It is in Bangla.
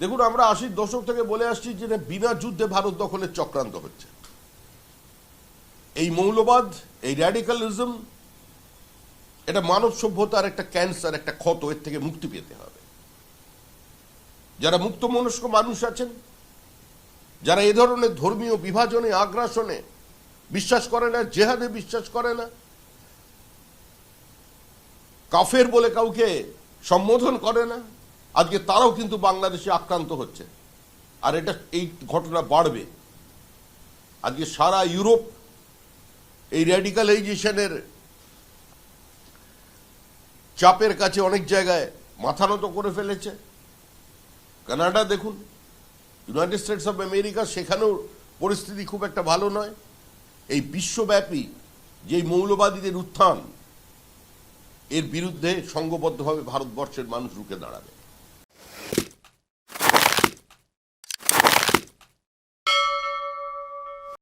দেখুন, আমরা আশির দশক থেকে বলে আসছি যে বিনা যুদ্ধে ভারত দখলের চক্রান্ত হচ্ছে। এই মৌলবাদ, এই র্যাডিক্যালিজম এটা মানব সভ্যতার একটা ক্যান্সার একটা ক্ষত, এর থেকে মুক্তি পেতে হবে। যারা মুক্ত মনস্ক মানুষ আছেন, যারা এ ধরনের ধর্মীয় বিভাজনে, আগ্রাসনে বিশ্বাস করে না, জেহাদে বিশ্বাস করে না, কাফের বলে কাউকে সম্বোধন করে না আজকে তারাও কিন্তু বাংলাদেশে আক্রান্ত হচ্ছে। আর এটা এই ঘটনা বাড়বে। আজকে সারা ইউরোপ এই র্যাডিক্যালাইজেশনের চাপের কাছে অনেক জায়গায় মাথা নত করে ফেলেছে। কানাডা দেখুন ইউনাইটেড স্টেটস অফ আমেরিকা সেখানেও পরিস্থিতি খুব একটা ভালো নয়। এই বিশ্বব্যাপী যেই মৌলবাদীদের উত্থান, এর বিরুদ্ধে সঙ্গবদ্ধভাবে ভারতবর্ষের মানুষ রুখে দাঁড়াবে।